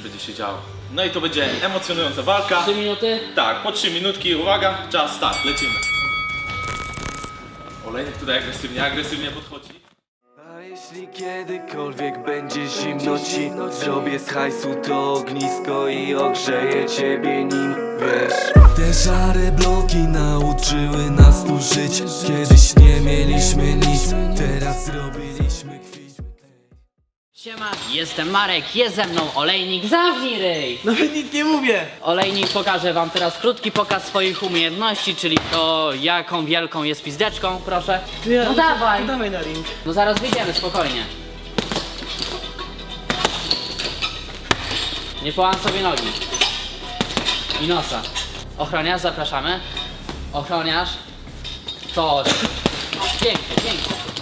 będzie się działo. No i to będzie emocjonująca walka. 3 minuty. Tak, po 3 minutki, uwaga, czas, start, lecimy. Olejnik tutaj agresywnie, agresywnie podchodzi. A jeśli kiedykolwiek będzie zimno ci Zrobię z hajsu to ognisko i ogrzeję ciebie nim Wiesz Te szare bloki nauczyły nas tu żyć Kiedyś nie mieliśmy nic, teraz zrobiliśmy kwit Siema, jestem Marek, jest ze mną Olejnik, zamknij ryj! Nawet nic nie mówię! Olejnik pokaże wam teraz krótki pokaz swoich umiejętności, czyli to jaką wielką jest pizdeczką, proszę. No dawaj! To dawaj na ring. No zaraz wyjdziemy, spokojnie. Nie połam sobie nogi. I nosa. Ochroniarz, zapraszamy. Ochroniarz. To. Pięknie, pięknie.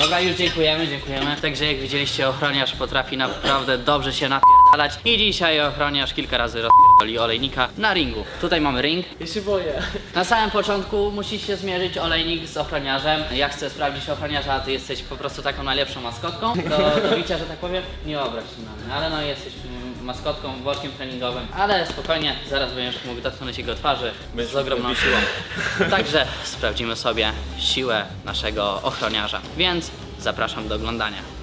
Dobra, już dziękujemy, dziękujemy. Także jak widzieliście, ochroniarz potrafi naprawdę dobrze się I dzisiaj ochroniarz kilka razy rozpierdoli olejnika na ringu. Tutaj mamy ring. Ja się boję. Na samym początku musisz się zmierzyć olejnik z ochroniarzem. Ja chcę sprawdzić ochroniarza, a ty jesteś po prostu taką najlepszą maskotką do, do bicia, że tak powiem. Nie obraź się na mnie, ale no jesteś maskotką, boczkiem treningowym. Ale spokojnie, zaraz będziesz mógł dotknąć jego twarzy z ogromną siłą. Także sprawdzimy sobie siłę naszego ochroniarza. Więc zapraszam do oglądania.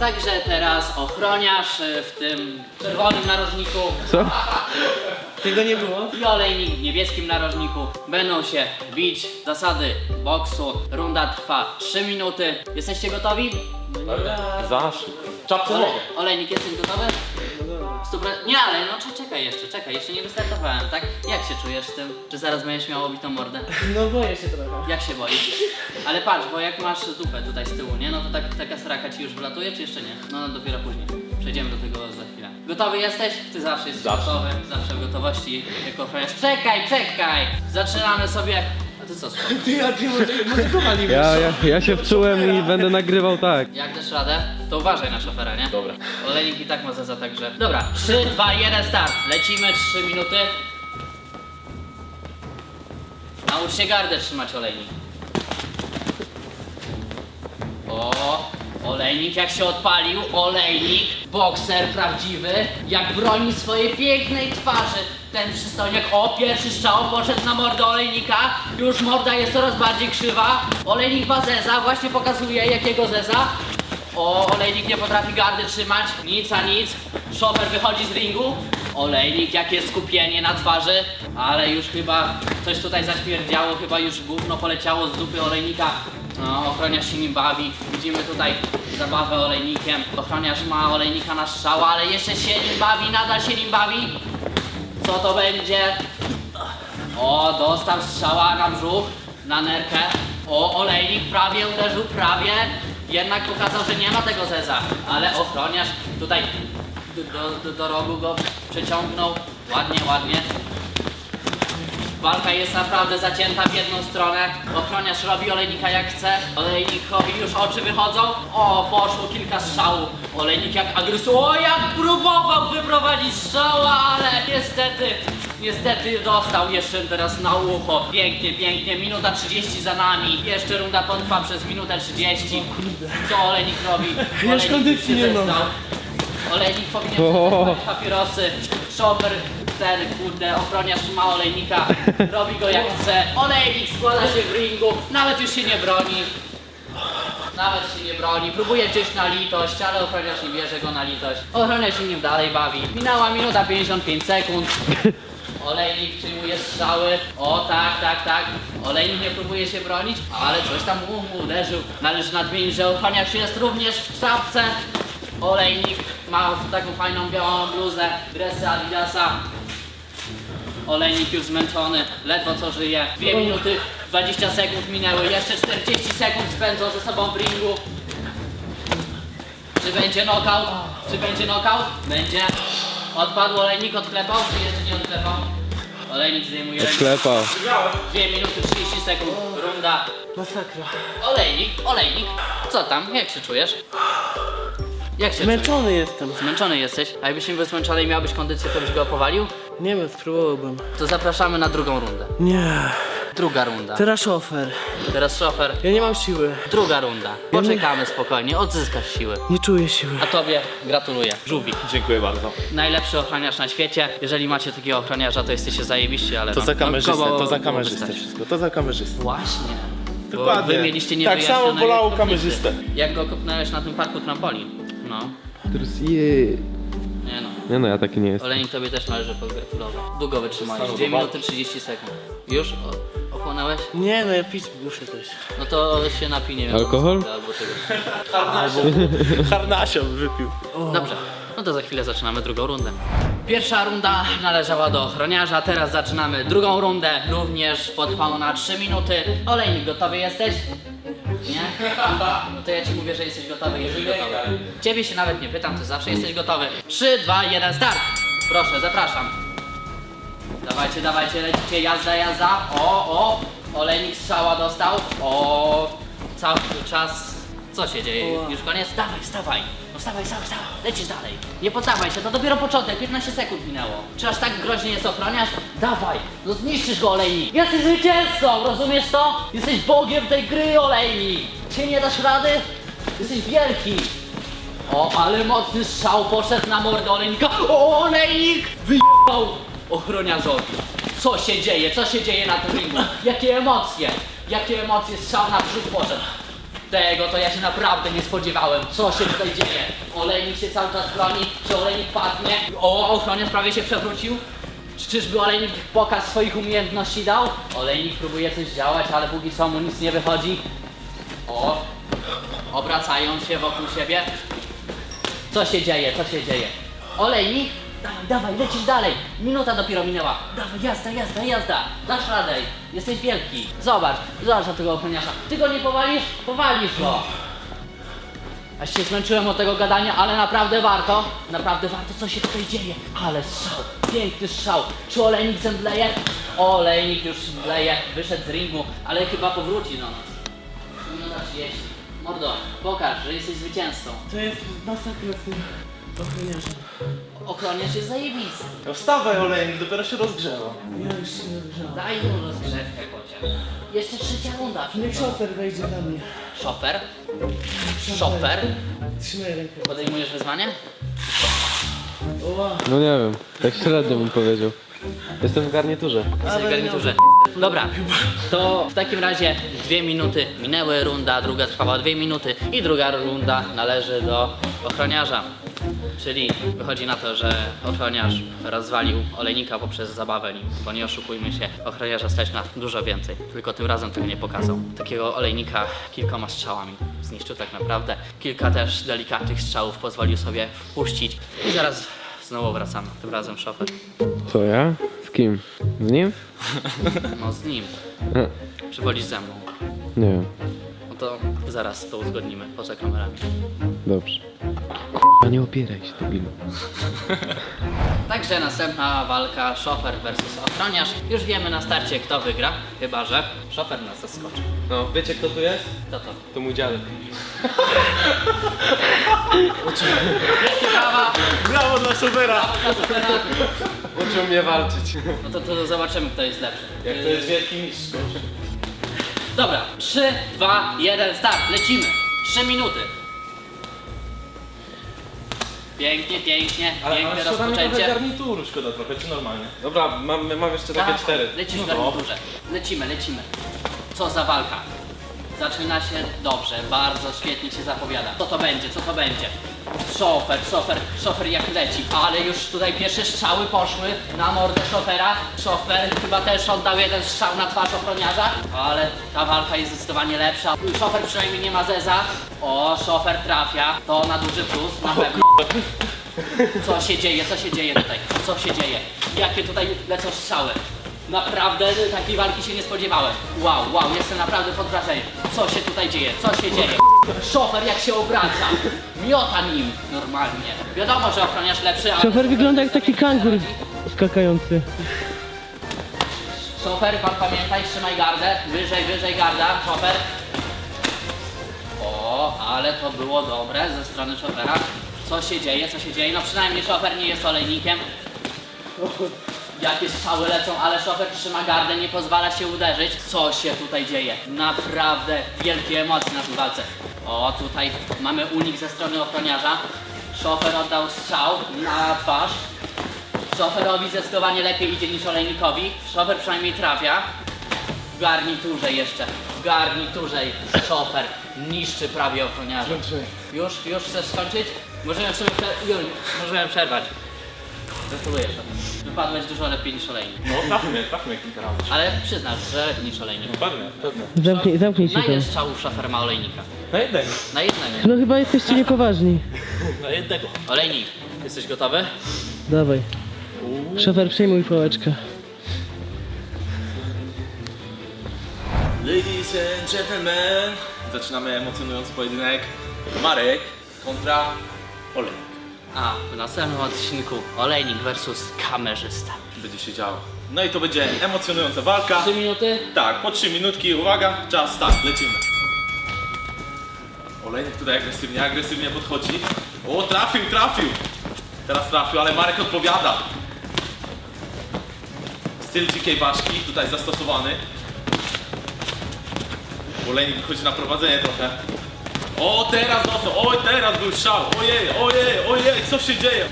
Także teraz ochroniarz y, w tym czerwonym narożniku Tego nie było? i olejnik w niebieskim narożniku będą się bić. Zasady boksu. Runda trwa 3 minuty. Jesteście gotowi? Zawsze. Czapkę Ole, mogę. olejnik, jesteś gotowy? Super. Nie, ale no cze- czekaj jeszcze, czekaj, jeszcze nie wystartowałem, tak? Jak się czujesz z tym? Czy zaraz będziesz miał obitą mordę? No boję się trochę. Jak się boisz? Ale patrz, bo jak masz dupę tutaj z tyłu, nie? No to tak, taka sraka ci już wlatuje, czy jeszcze nie? No, no dopiero później. Przejdziemy do tego za chwilę. Gotowy jesteś? Ty zawsze jesteś Zawsze. gotowy, zawsze w gotowości jako ochroniarz. Czekaj, czekaj! Zaczynamy sobie... Ty co? Ty, a ty może, może go walimy. Ja, ja, ja się wczułem i będę nagrywał tak. Jak dasz radę, to uważaj na szofera, nie? Dobra. Olejnik i tak ma za także. Dobra, 3, 2, 1, start. Lecimy 3 minuty. Naucz się gardę trzymać olejnik. O, olejnik jak się odpalił, olejnik, bokser prawdziwy, jak broni swojej pięknej twarzy. Ten przystojniak, o pierwszy strzał poszedł na mordę olejnika, już morda jest coraz bardziej krzywa. Olejnik ma zeza, właśnie pokazuje jakiego zeza. O, olejnik nie potrafi gardy trzymać, nic a nic. Szofer wychodzi z ringu. Olejnik, jakie skupienie na twarzy, ale już chyba coś tutaj zaśmierdziało, chyba już gówno poleciało z dupy olejnika. No, ochroniarz się nim bawi. Widzimy tutaj zabawę olejnikiem. Ochroniarz ma olejnika na strzała, ale jeszcze się nim bawi, nadal się nim bawi. Co to będzie? O, dostał strzała na brzuch, na nerkę. O, olejnik prawie uderzył, prawie. Jednak pokazał, że nie ma tego zeza. Ale ochroniarz tutaj do, do, do, rogu go przeciągnął. Ładnie, ładnie. Walka jest naprawdę zacięta w jedną stronę. Ochroniarz robi olejnika jak chce. Olejnikowi już oczy wychodzą. O, poszło kilka strzałów. Olejnik jak agresuje. O, jak próbował wyprowadzić strzała, ale niestety, niestety dostał jeszcze teraz na ucho. Pięknie, pięknie. Minuta 30 za nami. Jeszcze runda potrwa przez minutę 30. Co olejnik robi? Kondycji się nie mam. Olejnik powinien przetestować papierosy. Szofer, kurde, ochroniarz ma olejnika. Robi go jak chce. Olejnik składa się w ringu. Nawet już się nie broni. Nawet się nie broni. Próbuje gdzieś na litość, ale ochroniarz nie bierze go na litość. Ochroniarz się nim dalej bawi. Minęła minuta 55 sekund. Olejnik przyjmuje strzały. O tak, tak, tak. Olejnik nie próbuje się bronić, ale coś tam mu uderzył. Należy nadmienić, że ochroniarz jest również w czapce. Olejnik ma taką fajną białą bluzę, dresy Adidasa. Olejnik już zmęczony, ledwo co żyje. 2 minuty 20 sekund minęły, jeszcze 40 sekund spędzą ze sobą w ringu. Czy będzie knockout? Czy będzie knockout? Będzie. Odpadł olejnik, odklepał, czy jeszcze nie odklepał? Olejnik zdejmuje rękę. Sklepa. 2 minuty 30 sekund, runda. Masakra. Olejnik, olejnik, co tam? Jak się czujesz? Jak się czujesz? Zmęczony jestem. Zmęczony jesteś, a jakbyś nie był zmęczony i miałbyś kondycję, to byś go powalił? Nie wiem, spróbowałbym. To zapraszamy na drugą rundę. Nie. Druga runda. Teraz szofer. Teraz szofer. Ja nie mam siły. Druga runda. Poczekamy spokojnie, odzyskasz siły. Nie czuję siły. A tobie gratuluję. Żółwik. Dziękuję bardzo. Najlepszy ochroniarz na świecie. Jeżeli macie takiego ochroniarza, to jesteście zajebiście, ale To no, za no, kamerzystę, kogo to za było kamerzystę wystać? wszystko, to za kamerzystę. Właśnie. Bo Dokładnie. Wy mieliście Tak samo bolało kamerzystę. Jak go kopnąłeś na tym parku trampolin. No. No. Nie no, ja taki nie jestem. Olejnik tobie też należy pogratulować. Długo wytrzymałeś. 2 minuty 30 sekund. Już? O, ochłonąłeś? Nie no, ja pić muszę coś. No to się napij, nie wiem. Alkohol? Albo czegoś. Harnasio wypił. Dobrze, no to za chwilę zaczynamy drugą rundę. Pierwsza runda należała do ochroniarza, teraz zaczynamy drugą rundę, również potrwało na 3 minuty. Olejnik, gotowy jesteś? Nie? No to ja ci mówię, że jesteś gotowy, jesteś gotowy. Ciebie się nawet nie pytam, ty zawsze jesteś gotowy. 3, 2, 1, start! Proszę, zapraszam. Dawajcie, dawajcie, lecicie, jazda, jazda. O, o, olejnik strzała dostał. O, cały czas. Co się dzieje? Już koniec? Dawaj, wstawaj. No wstawaj, wstawaj, wstawaj. Lecisz dalej. Nie poddawaj się, to dopiero początek, 15 sekund minęło. Czy aż tak groźnie jest ochroniarz? Dawaj, no zniszczysz go olejnik. Jesteś zwycięzcą, rozumiesz to? Jesteś bogiem tej gry olejnik. Czy nie dasz rady? Jesteś wielki. O, ale mocny strzał poszedł na mordę olejnika. O, olejnik wyjechał ochroniarzowi. Co się dzieje? Co się dzieje na tym ringu? Jakie emocje? Jakie emocje strzał na brzuch poszedł? Tego to ja się naprawdę nie spodziewałem. Co się tutaj dzieje? Olejnik się cały czas broni. Czy olejnik padnie? O, ochroniarz prawie się przewrócił. Czy- Czyżby olejnik pokaz swoich umiejętności dał? Olejnik próbuje coś działać, ale póki co mu nic nie wychodzi. O, obracają się wokół siebie. Co się dzieje? Co się dzieje? Olejnik? Dawaj, dawaj, lecisz dalej. Minuta dopiero minęła. Dawaj, jazda, jazda, jazda. Dasz radę. Jesteś wielki. Zobacz, zobacz na tego ochroniarza. Ty go nie powalisz? Powalisz go. Aż się zmęczyłem od tego gadania, ale naprawdę warto. Naprawdę warto, co się tutaj dzieje. Ale strzał, piękny strzał. Czy olejnik zemdleje? Olejnik już mdleje, wyszedł z ringu, ale chyba powróci do nas. Minuta 30. Mordo, pokaż, że jesteś zwycięzcą. To jest masakra z tym ochroniarzem. Ochroniarz jest zajebisty. No wstawaj olejnik, dopiero się rozgrzewa. Ja już się nie. Daj mu rozgrzewkę chociaż. Jeszcze trzecia runda. Niech szofer wejdzie na mnie. Szofer? Szofer? Trzymaj rękę. Podejmujesz wyzwanie? Oła. No nie wiem, tak średnio bym powiedział. Jestem w garniturze. Jesteś w garniturze. Dobra, to w takim razie dwie minuty minęły, runda druga trwała dwie minuty i druga runda należy do ochroniarza. Czyli wychodzi na to, że ochroniarz rozwalił olejnika poprzez zabawę nim, bo nie oszukujmy się, ochroniarza stać na dużo więcej, tylko tym razem tego nie pokazał. Takiego olejnika kilkoma strzałami zniszczył tak naprawdę. Kilka też delikatnych strzałów pozwolił sobie wpuścić i zaraz znowu wracamy, tym razem szofer. Co ja? Z kim? Z nim? No z nim. Czy wolisz ze mną? nie wiem. No to zaraz to uzgodnimy poza kamerami. Dobrze. A nie opieraj się, debilu. Także następna walka szofer versus ochroniarz. Już wiemy na starcie kto wygra, chyba że szofer nas zaskoczy. No, wiecie kto tu jest? Kto to? To mój dziadek. Brawa! Brawo dla szofera! Uczył mnie walczyć. No to, to zobaczymy kto jest lepszy. Jak to jest wielki mistrz. Dobra, 3, 2, 1, start, lecimy. 3 minuty. Pięknie, pięknie, piękne rozpoczęcie. garnituru szkoda trochę, czy normalnie? Dobra, mam, mam jeszcze takie Tak, cztery. Lecisz w garniturze. Lecimy, lecimy. Co za walka. Zaczyna się dobrze, bardzo świetnie się zapowiada. Co to będzie, co to będzie? Szofer, szofer, szofer jak leci, ale już tutaj pierwsze strzały poszły na mordę szofera. Szofer chyba też oddał jeden strzał na twarz ochroniarza, ale ta walka jest zdecydowanie lepsza. Szofer przynajmniej nie ma zeza. O, szofer trafia, to na duży plus, na pewno. Co się dzieje, co się dzieje tutaj? Co się dzieje? Jakie tutaj lecą strzały? Naprawdę takiej walki się nie spodziewałem. Wow, wow, jestem naprawdę pod wrażeniem. Co się tutaj dzieje? Co się dzieje? Szofer jak się obraca. Miota nim normalnie. Wiadomo, że ochroniarz lepszy, ale... Szofer wygląda jak taki kangur skakający. Szofer, pan pamiętaj, trzymaj gardę. Wyżej, wyżej garda, szofer. O, ale to było dobre ze strony szofera. Co się dzieje, co się dzieje? No przynajmniej szofer nie jest olejnikiem. Jakie strzały lecą, ale szofer trzyma gardę, nie pozwala się uderzyć. Co się tutaj dzieje? Naprawdę wielkie emocje na tej walce. O, tutaj mamy unik ze strony ochroniarza. Szofer oddał strzał na twarz. Szoferowi zdecydowanie lepiej idzie niż olejnikowi. Szofer przynajmniej trafia. W garniturze jeszcze. W garniturze szofer niszczy prawie ochroniarza. Już, już chcesz skończyć? Możemy sobie prze- już, możemy przerwać. Gratuluję szofer. Wypadłeś dużo lepiej niż olejnik. No, trafmy, trafmy kilka razy. Ale przyznasz, że lepiej niż olejnik. Pewnie, pewnie. Zamknij, zamknij się Na ile tam. strzałów szofer ma olejnika? Na jednego. Na jednego. No chyba jesteście niepoważni. Na jednego. Olejnik, jesteś gotowy? Dawaj. Szofer, przejmuj pałeczkę. Ladies and gentlemen, zaczynamy emocjonujący pojedynek. Marek kontra Olejnik. A, w następnym odcinku olejnik versus kamerzysta. Będzie się działo. No i to będzie emocjonująca walka. Trzy minuty? Tak, po 3 minutki, uwaga, czas, start, lecimy. Olejnik tutaj agresywnie, agresywnie podchodzi. O, trafił, trafił. Teraz trafił, ale Marek odpowiada. Styl dzikiej ważki tutaj zastosowany. Olejnik wychodzi na prowadzenie trochę. O, teraz dostał, oj, teraz był strzał. Ojej, ojej, ojej, co się dzieje?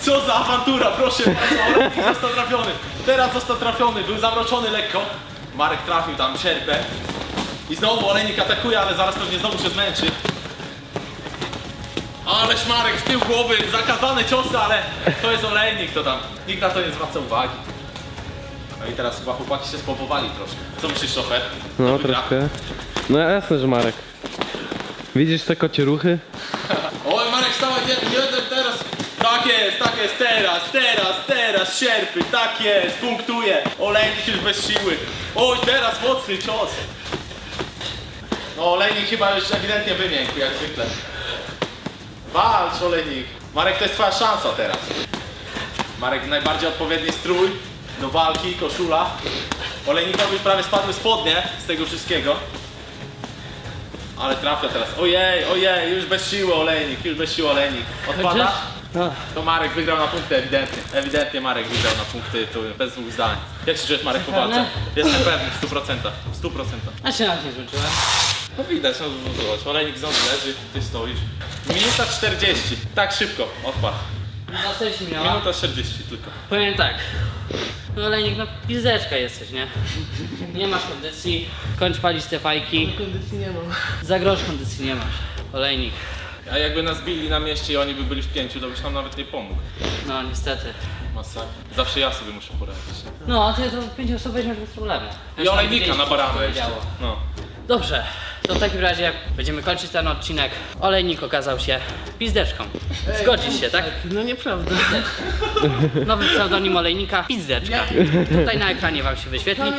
Co za awantura, proszę bardzo, Olejnik został trafiony. Teraz został trafiony, był zamroczony lekko. Marek trafił tam sierpę. I znowu Olejnik atakuje, ale zaraz pewnie znowu się zmęczy. Ależ Marek w tył głowy, zakazane ciosy, ale to jest Olejnik, to tam. Nikt na to nie zwraca uwagi. No i teraz chyba chłopaki się spopowali troszkę. Co myślisz, szofer? Kto No wygra? troszkę. No jasne, że Marek. Widzisz te kocie ruchy? Oj Marek, stawaj, jeden, jeden teraz. Tak jest, tak jest, teraz, teraz, teraz, sierpy, tak jest, punktuje. Olejnik już bez siły. Oj, teraz mocny cios. No Olejnik chyba już ewidentnie wymiękł, jak zwykle. Walcz Olejnik. Marek, to jest twoja szansa teraz. Marek, najbardziej odpowiedni strój do walki, koszula. Olejnikowi już prawie spadły spodnie z tego wszystkiego. Ale trafia teraz. Ojej, ojej, już bez siły olejnik, już bez siły olejnik. Odpada? To Marek wygrał na punkty, ewidentnie. Ewidentnie Marek wygrał na punkty, to bez dwóch zdań. Jak się czujesz Marek po walce? Jestem pewny, w 100%. W 100%. A się nawet nie zmęczyłem. No widać, no zobacz, olejnik znowu leży, ty stoisz. Minuta 40, tak szybko, odpadł. Minuta 40 tylko. Powiem tak. No olejnik, no pizdeczka jesteś, nie? Nie masz kondycji, kończ palić te fajki. Kondycji nie mam. Za grosz kondycji nie masz. Olejnik, A jakby nas bili na mieście i oni by byli w pięciu, to byś nam nawet nie pomógł. no niestety. Masakra. Zawsze ja sobie muszę poradzić. No, a ty to pięć osób weźmiesz bez problemu. I olejnika na barana barana jeszcze. No. Dobrze, to w takim razie będziemy kończyć ten odcinek. Olejnik okazał się pizdeczką. Zgodzisz się, tak? No nieprawda. Nowy pseudonim olejnika, pizdeczka. Tutaj na ekranie wam się wyświetli.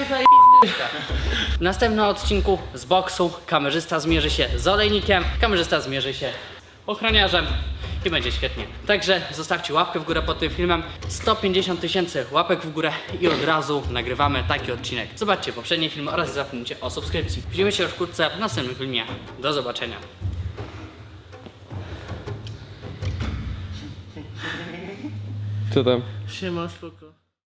W następnym odcinku z boksu kamerzysta zmierzy się z olejnikiem, kamerzysta zmierzy się ochroniarzem i będzie świetnie. Także zostawcie łapkę w górę pod tym filmem. 150 tysięcy łapek w górę i od razu nagrywamy taki odcinek. Zobaczcie poprzedni film oraz zapomnijcie o subskrypcji. Widzimy się już wkrótce w następnym filmie. Do zobaczenia. Co tam? Siema, spoko.